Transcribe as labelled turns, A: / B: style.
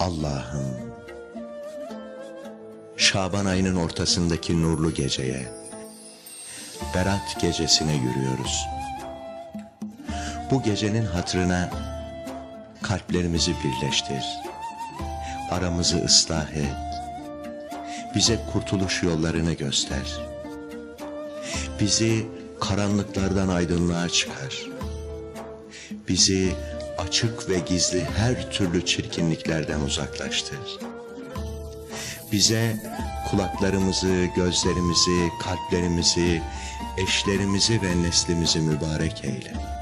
A: Allah'ım Şaban ayının ortasındaki nurlu geceye Berat gecesine yürüyoruz. Bu gecenin hatırına kalplerimizi birleştir. Aramızı ıslah et. Bize kurtuluş yollarını göster. Bizi karanlıklardan aydınlığa çıkar. Bizi açık ve gizli her türlü çirkinliklerden uzaklaştır. Bize kulaklarımızı, gözlerimizi, kalplerimizi, eşlerimizi ve neslimizi mübarek eyle.